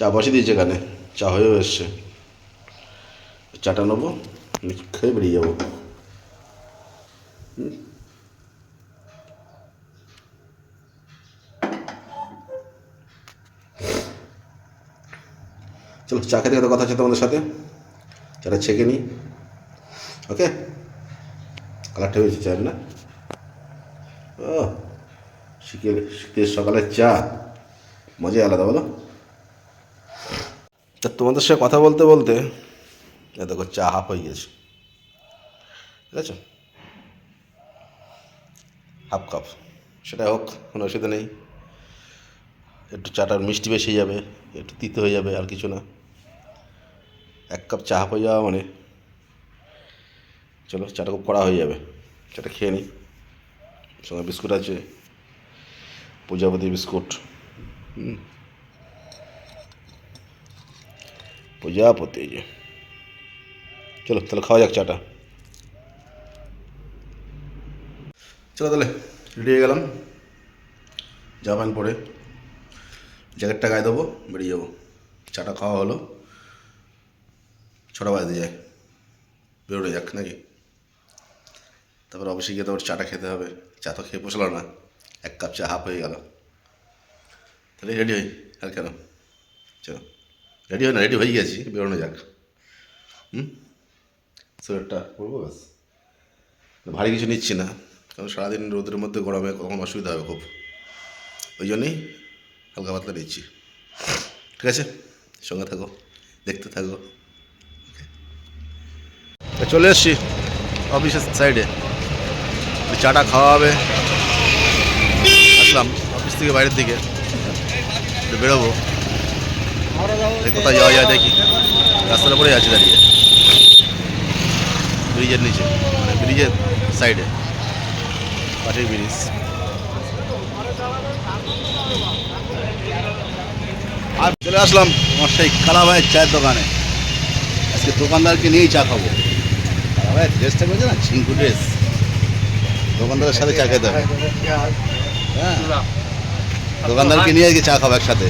চা বসে দিয়েছে এখানে। চা হয়েও এসছে। চাটা নেব খেয়ে বেরিয়ে যাব। চলো, চা খেতে কথা হচ্ছে তোমাদের সাথে। চাটা ছেঁকে নিই। ওকে? কালারটা হয়েছে চায়ের, না? ও শীতের শীতের সকালের চা। মজাই আলাদা, বলো? তা তোমাদের সাথে কথা বলতে বলতে দেখো চা হাফ হয়ে গেছে। ঠিক আছে? Half cup. সেটা হোক, কোনো অসুবিধা নেই। একটু চাটার মিষ্টি বেশি যাবে, একটু তিতে হয়ে যাবে আর কিছু না। এক কাপ চা হয়ে যাওয়া মানে। চলো, চাটা খুব কড়া হয়ে যাবে। চাটা খেয়ে নিই। সঙ্গে বিস্কুট আছে। প্রজাপতি বিস্কুট। হুম। প্রজাপতি যে চলো তাহলে খাওয়া যাক চাটা চলো তাহলে রেডি হয়ে গেলাম জামা প্যান্ট পরে জ্যাকেটটা গায়ে দেবো বেরিয়ে যাব চাটা খাওয়া হলো ছটা বাজতে যায় বেরোনো যাক নাকি তারপর অফিসে গিয়ে তো আবার চাটা খেতে হবে চা তো খেয়ে পোষালো না এক কাপ চা হাফ হয়ে গেল তাহলে রেডি হই আর কেন চলো রেডি হয় না রেডি হয়ে গেছি, বেরোনো যাক। হুম? সোয়েটারটা পরবো ব্যাস। ভারী কিছু নিচ্ছি না, কারণ সারাদিন রোদের মধ্যে গরমে কখন অসুবিধা হবে খুব। ওই জন্যই হালকা পাতলা নিচ্ছি। ঠিক আছে? সঙ্গে থাকো, দেখতে থাকো। চলে এসছি অফিসের সাইডে। চাটা খাওয়া হবে আসলাম অফিস থেকে বাইরের দিকে। বেরোবো। কোথায় যাওয়া যায় দেখি। রাস্তার উপরে আছি দাঁড়িয়ে। ব্রিজের নিচে মানে ব্রিজের সাইডে কাঠের ব্রিজ। আর চলে আসলাম আমার সেই কালা ভাইয়ের চায়ের দোকানে। আজকে দোকানদারকে নিয়েই চা খাব। কালা ভাইয়ের ড্রেসটা করেছে না? ঝিঙ্কু ড্রেস দোকানদারের সাথে চা খেতে হবে। হ্যাঁ। দোকানদারকে নিয়ে আজকে চা খাব একসাথে।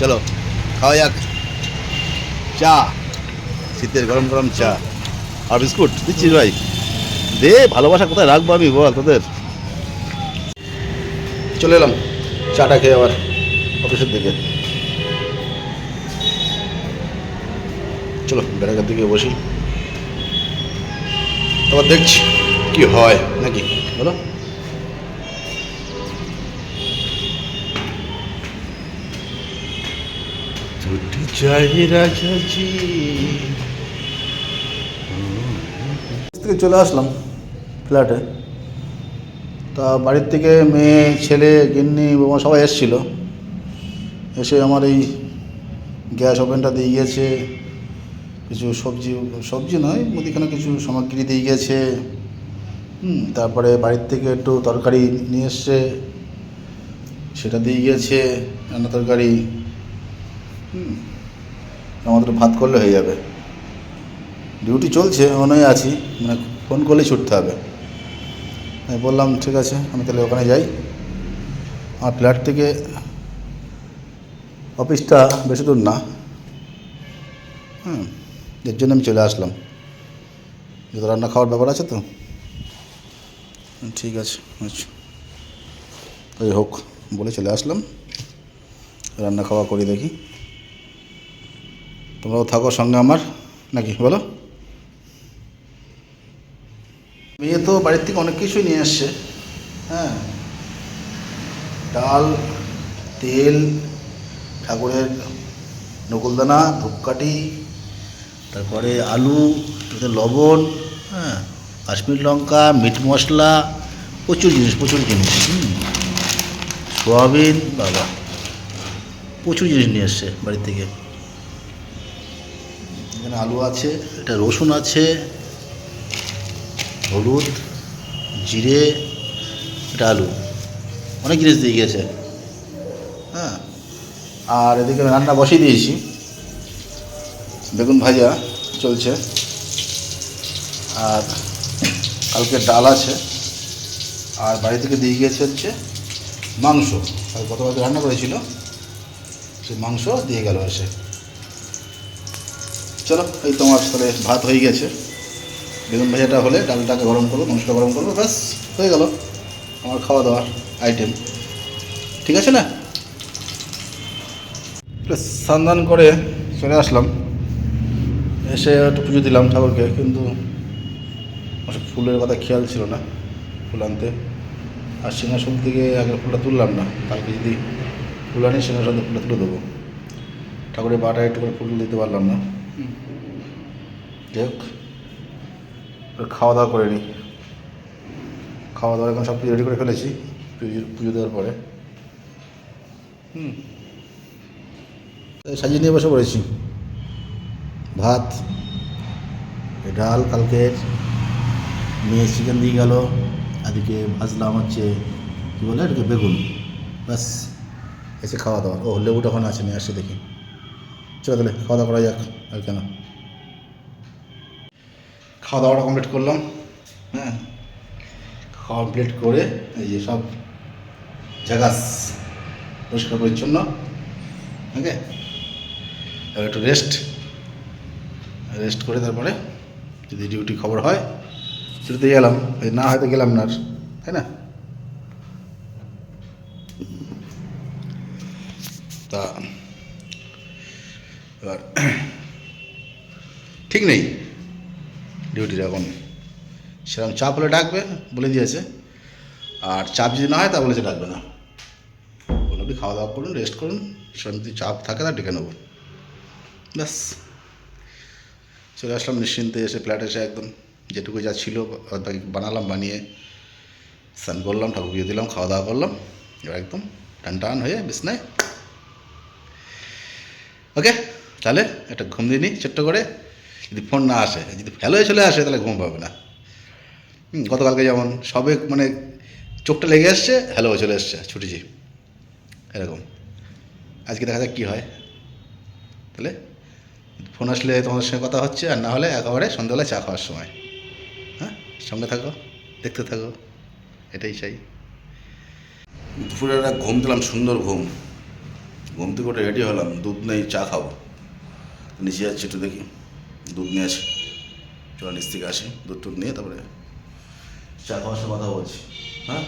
চলো। খাওয়া যাক। চা। শীতের গরম গরম চা। আর বিস্কুট দিচ্ছিস ভাই। দে, ভালোবাসা কোথায় রাখব আমি, বল তোদের। চলে এলাম, চাটা খেয়ে আবার অফিসের দিকে। চলো, ব্যারাকের দিকে বসি। আবার দেখছি কি হয়, নাকি? বলো। থেকে চলে আসলাম ফ্ল্যাটে। তা বাড়ির থেকে মেয়ে, ছেলে, গিন্নি, বোমা সবাই এসেছিল। এসে আমার এই গ্যাস ওভেনটা দিয়ে গিয়েছে। কিছু সবজি সবজি নয়, মুদিখানা কিছু সামগ্রী দিয়ে গেছে হুম, তারপরে বাড়ির থেকে একটু তরকারি নিয়ে এসছে। সেটা দিয়ে গিয়েছে রান্না তরকারি। হুম আমাদের ভাত করলে হয়ে যাবে। ডিউটি চলছে মনেই আছি। মানে ফোন করলেই ছুটতে হবে। আমি বললাম, ঠিক আছে, আমি তাহলে ওখানে যাই। আমার ফ্ল্যাট থেকে অফিসটা বেশি দূর না। হুম, এর জন্য আমি চলে আসলাম। যদি রান্না খাওয়ার ব্যাপার আছে তো। ঠিক আছে আচ্ছা। ওই হোক, বলে চলে আসলাম। রান্না খাওয়া করি দেখি। তোমরাও থাকো সঙ্গে আমার, নাকি? বলো। মেয়ে তো বাড়ির থেকে অনেক কিছুই নিয়ে আসছে হ্যাঁ? ডাল, তেল, ঠাকুরের নকুলদানা, ধূপকাঠি, তারপরে আলু লবণ হ্যাঁ? কাশ্মীর লঙ্কা, মিট মশলা, প্রচুর জিনিস প্রচুর জিনিস সোয়াবিন, বাবা, প্রচুর জিনিস নিয়ে এসছে বাড়ির থেকে। এখানে আলু আছে, এটা রসুন আছে, হলুদ, জিরে, এটা আলু। অনেক জিনিস দিয়ে গেছে হ্যাঁ আর এদিকে আমি রান্না বসিয়ে দিয়েছি। বেগুন ভাজা চলছে। আর কালকে ডাল আছে। আর বাড়ি থেকে দিয়ে গিয়েছে হচ্ছে মাংস। আর গতকালকে রান্না করেছিল সে মাংস দিয়ে গেল এসে। চলো, এই তোমার তাহলে ভাত হয়ে গেছে। বেগুন ভাজাটা হলে ডালটাকে গরম করব, মাংসটা গরম করব, ব্যাস, হয়ে গেল আমার খাওয়া দাওয়ার আইটেম ঠিক আছে না? স্নান করে চলে আসলাম। এসে একটু পুজো দিলাম ঠাকুরকে, কিন্তু ফুলের কথা খেয়াল ছিল না ফুল আনতে। আর সিংহাসন থেকে আগের ফুলটা তুললাম না, কালকে যদি ফুল আনি, সিংহাসন ফুলটা তুলে দেবো। ঠাকুরের বাটা একটু করে ফুল দিতে পারলাম না। যাই হোক খাওয়া দাওয়া করে নিই। খাওয়া দাওয়া এখন সব কিছু রেডি করে ফেলেছি, পুজো পুজো দেওয়ার পরে। হুম সাজিয়ে নিয়ে বসে পড়েছি। ভাত, ডাল কালকের মেয়ে চিকেন দিয়ে গেল এদিকে ভাজলাম হচ্ছে, কী বলে এটাকে, বেগুন। ব্যাস, এসে খাওয়া দাওয়া। ও লেবুটা ওখানে আছে, নিয়ে আসে দেখি। চলো তাহলে খাওয়া দাওয়া করা যাক আর কেন? খাওয়া দাওয়াটা কমপ্লিট করলাম হ্যাঁ? কমপ্লিট করে এই যে সব জাগাস পরিষ্কার পরিচ্ছন্ন, ওকে? একটু রেস্ট রেস্ট করে তারপরে যদি ডিউটি খবর হয় ছুটিতে গেলাম না হয়তো গেলাম না আর, তাই না? তা এবার, ঠিক নেই। ডিউটির এখন সেরকম চাপ হলে ডাকবে, বলে দিয়েছে। আর চাপ যদি না হয়, তা বলেছে ডাকবে না। বলল আপনি খাওয়া দাওয়া করুন রেস্ট করুন, সেরকম যদি চাপ থাকে, তা ডেকে নেব। ব্যাস। চলে আসলাম নিশ্চিন্তে, এসে ফ্ল্যাট এসে একদম যেটুকু যা ছিল বানালাম, বানিয়ে স্নান করলাম ঠাকুর পুজো দিলাম, খাওয়া দাওয়া করলাম। এবার একদম টান টান হয়ে, বিছনায়। ওকে তাহলে একটা ঘুম দিয়ে নিই, ছোট্ট করে। যদি ফোন না আসে, যদি ফেলো চলে আসে, তাহলে ঘুম পাবে না। গতকালকে যেমন সবে মানে চোখটা লেগে এসছে হ্যালো চলে এসছে ছুটিছি এরকম। আজকে দেখা যাক কী হয়। তাহলে ফোন আসলে তোমাদের সঙ্গে কথা হচ্ছে, আর না হলে একেবারে সন্ধ্যাবেলায় চা খাওয়ার সময়। হ্যাঁ সঙ্গে থাকো, দেখতে থাকো, এটাই চাই। দুপুরে ঘুম দিলাম, সুন্দর ঘুম। ঘুম থেকে রেডি হলাম, দুধ নেই, চা খাব। নিচে যাচ্ছি একটু দেখি। দুধ নিয়ে আসি। চলো নিচ থেকে আসি, দুধ টুধ নিয়ে তারপরে চা খাওয়ার সময় কথা বলছি। হ্যাঁ?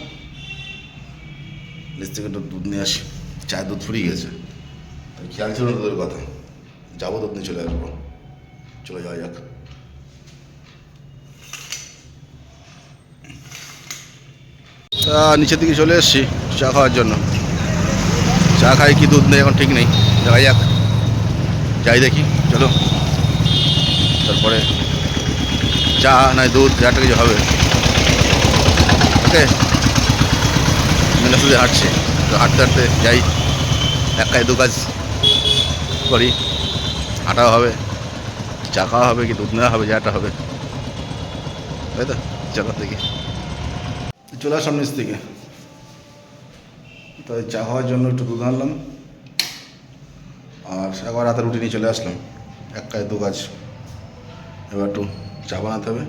নিচ থেকে একটু দুধ নিয়ে আসি। চায়ের দুধ ফুরিয়ে গেছে। খেয়াল ছিল না তোদের কথা। যাব দুধ নিয়ে চলে আসব। চলে যাওয়া যাক। নিচের দিকে চলে এসেছি চা খাওয়ার জন্য। চা খাই কি দুধ নেই, এখন ঠিক নেই। দেখা যাক। যাই দেখি, চলো। তারপরে চা নয় দুধ, যা কিছু হবে। ওকে। মেলা শুধু হাঁটছি। তো হাঁটতে হাঁটতে যাই। এক কাজ, দু কাজ করি। হাঁটাও হবে। চা খাওয়া হবে কি দুধ নেওয়া হবে যাটা হবে। তাই তো? চলো দেখি। চলে আসলাম নিচ থেকে তাই চা খাওয়ার জন্য একটু দুধ আনলাম। আর একবার রাতে রুটি নিয়ে চলে আসলাম। এক কাজ, দু কাজ। এবার একটু চা বানাতে হবে।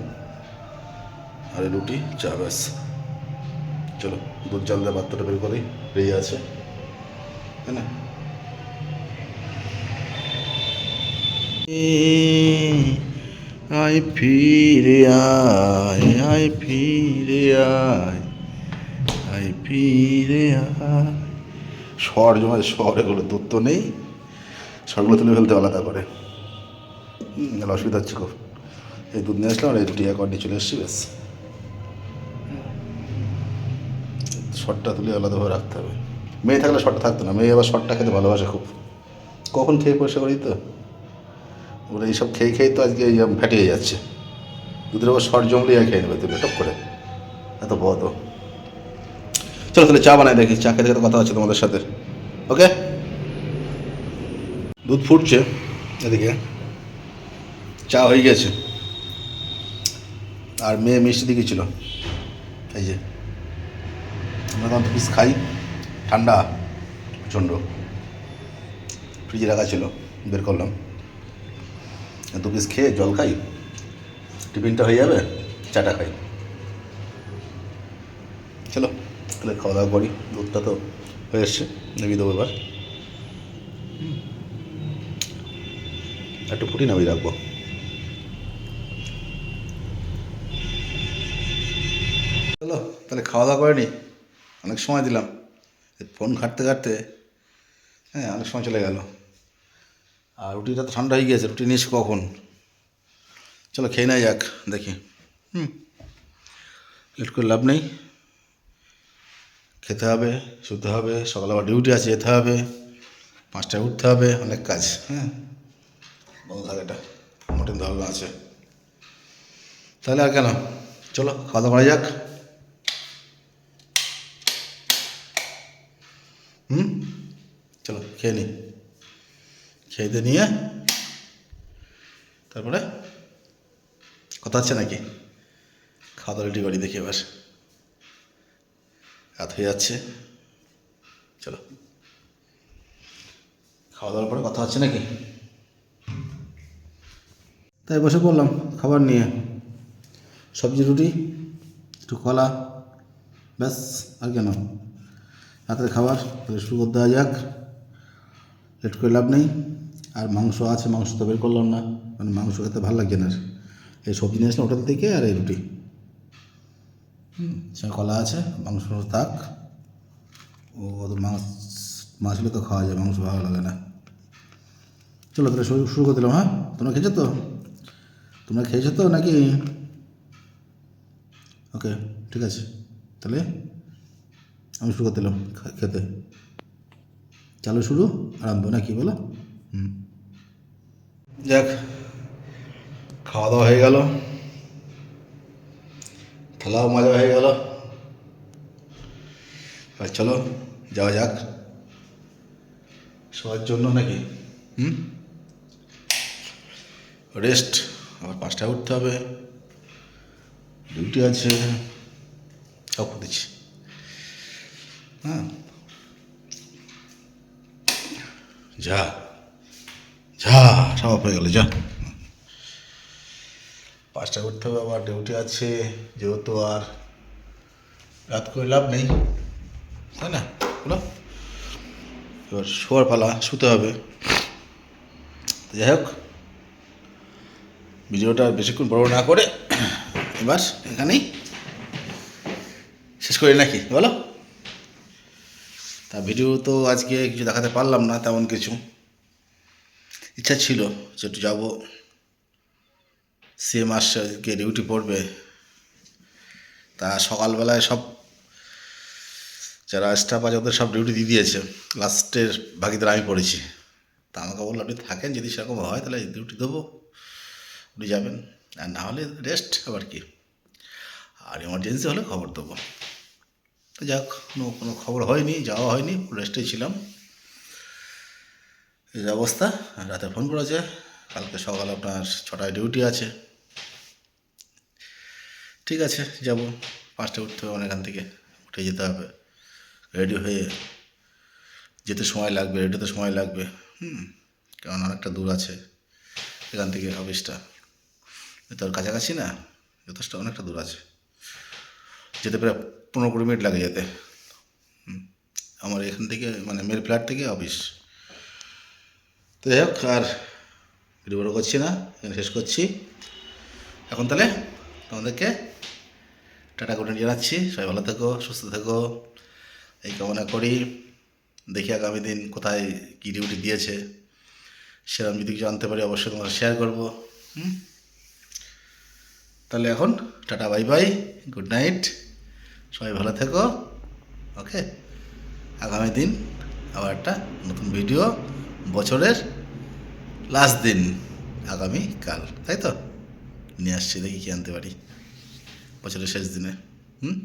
আর রুটি, চা ব্যাস। চলো, দুধ, জল দিয়ে পাত্রটা বের করি। রেডি আছে। তাই না? আয় ফিরে আয় আয় ফিরে আয় আয় ফিরে আয়। স্বর জমা স্বর, এগুলো দুধ তো নেই। স্বরগুলো তুলে ফেলতে আলাদা করে। অসুবিধা হচ্ছে খুব। এই দুধ নিয়ে আসলাম, আর এই দুটি এক নিয়ে চলে এসছি, ব্যাস। শটটা তুলে আলাদাভাবে রাখতে হবে। মেয়ে থাকলে শটটা থাকতো না, মেয়ে আবার শটটা খেতে ভালোবাসে খুব। কখন খেয়ে পয়সা করি তো? ওরা এইসব খেয়ে খেয়ে তো আজকে এই ফ্যাটি যাচ্ছে। দুধের আবার শর্ট জমলেই খেয়ে নেবে তুলে টপ করে। এত বদ। চলো তাহলে চা বানাই দেখি, চা খেতে খেতে কথা হচ্ছে তোমাদের সাথে। ওকে? দুধ ফুটছে এদিকে। চা হয়ে গেছে। আর মেয়ে মিষ্টি দিকে ছিল এই যে, আমরা তখন পিস খাই, ঠান্ডা, প্রচণ্ড। ফ্রিজে রাখা ছিল, বের করলাম। দু পিস খেয়ে জল খাই, টিফিনটা হয়ে যাবে, চাটা খাই। চলো, তাহলে খাওয়া দাওয়া করি, দুধটা তো হয়ে এসছে নেমে দেবো এবার। একটু ফুটি নামিয়ে রাখব। চলো, তাহলে খাওয়া দাওয়া করেনি অনেক সময় দিলাম। ফোন ঘাঁটতে ঘাঁটতে হ্যাঁ অনেক সময় চলে গেল। আর রুটিটা তো ঠান্ডা হয়ে গিয়েছে, রুটি নিয়েছি কখন? চলো খেয়ে নেওয়া যাক, দেখি। হুম, লেট করে লাভ নেই। খেতে হবে, শুতে হবে, সকালে আবার ডিউটি আছে, যেতে হবে, পাঁচটায় উঠতে হবে, অনেক কাজ হ্যাঁ। বন্ধ থাকে এটা মোটেন ধর্ম আছে। তাহলে আর কেন? চলো খাওয়া দাওয়া করা যাক। হুম? চলো, খেয়ে নি। খেয়ে নিয়ে, তারপরে কথা হচ্ছে নাকি? খাওয়া দাওয়া রেডি করি দেখি এবার। রাত হয়ে যাচ্ছে। চলো। খাওয়া দাওয়ার পরে কথা হচ্ছে নাকি? তাই বসে পড়লাম খাবার নিয়ে। সবজি, রুটি, একটু কলা, ব্যাস, আর কেন? রাতের খাবার, তাহলে শুরু করতে দেওয়া যাক। লেট করে লাভ নেই। আর মাংস আছে, মাংস তো বের করলাম না। মানে মাংস খেতে ভালো লাগছে না। এই সবজি নিয়ে আসলাম হোটেল থেকে আর এই রুটি। হুম, সে কলা আছে, মাংস থাক। ও অত মাছ মাছ তো খাওয়া যায়, মাংস ভালো লাগে না। চলো তাহলে শুরু করে দিলাম হ্যাঁ? তোমরা খেয়েছো তো? তোমরা খেয়েছো তো নাকি? ওকে ঠিক আছে। তাহলে আমি শুরু করে দিলাম খেতে। চালু শুরু? আরম্ভ নাকি বলো? হুম। যাক, খাওয়া দাওয়া হয়ে গেল। থালাও মজা হয়ে গেল। আর চলো, যাওয়া যাক। সবার জন্য নাকি? হুম। রেস্ট আবার পাঁচটায় উঠতে হবে। ডিউটি আছে। সব দিচ্ছি। হ্যাঁ। যা। যা, সব হয়ে গেল, যা। পাঁচটায় উঠতে হবে, আবার ডিউটি আছে, যেহেতু আর রাত করে লাভ নেই। তাই না? বলো। এবার শোয়ার পালা, শুতে হবে। যাই হোক। ভিডিওটা বেশিক্ষণ বড় না করে এবার এখানেই শেষ করি নাকি? বলো। তা ভিডিও তো আজকে কিছু দেখাতে পারলাম না, তেমন কিছু। ইচ্ছা ছিল যে একটু যাব। সিএম আসছে আজকে ডিউটি পড়বে। তা সকালবেলায় সব যারা স্টাফ আছে ওদের সব ডিউটি দিয়ে দিয়েছে। লাস্টের ভাগিদার আমি পড়েছি। তা আমাকে বলল, আপনি থাকেন যদি সেরকম হয় তাহলে ডিউটি দেবো। উনি যাবেন, আর না হলে রেস্ট আবার কি? আর এমার্জেন্সি হলে খবর দেবো। তো যাক, কোনো কোনো খবর হয়নি, যাওয়া হয়নি রেস্টে ছিলাম। এই অবস্থা, রাতে ফোন করেছে, কালকে সকাল আপনার ছটায় ডিউটি আছে। ঠিক আছে, যাব পাঁচটা উঠতে হবে এখান থেকে, উঠে যেতে হবে। রেডি হয়ে যেতে সময় লাগবে রেডিতে সময় লাগবে। হুম কারণ অনেকটা দূর আছে, এখান থেকে অফিসটা তোর কাছাকাছি না, যথেষ্ট অনেকটা দূর আছে। যেতে প্রায় পনেরো কুড়ি মিনিট লাগে যেতে। আমার এখান থেকে মানে মেল ফ্ল্যাট থেকে অফিস। তো যাই হোক, আর ভিডিও বড় করছি না, এখানে শেষ করছি। এখন তাহলে তোমাদেরকে টাটা গুড জানাচ্ছি। সবাই ভালো থেকো, সুস্থ থেকো। এই কামনা করি। দেখি আগামী দিন কোথায় কী ডিউটি দিয়েছে। সেরকম যদি কিছু জানতে পারি, অবশ্যই তোমার শেয়ার করব। হুম? তাহলে এখন tata bye bye good night সবাই ভালো থেকো ওকে আগামী দিন আবার একটা নতুন ভিডিও বছরের লাস্ট দিন আগামী কাল, তাই তো? নিয়ে আসছি, দেখি কি আনতে পারি, বছরের শেষ দিনে, হুম?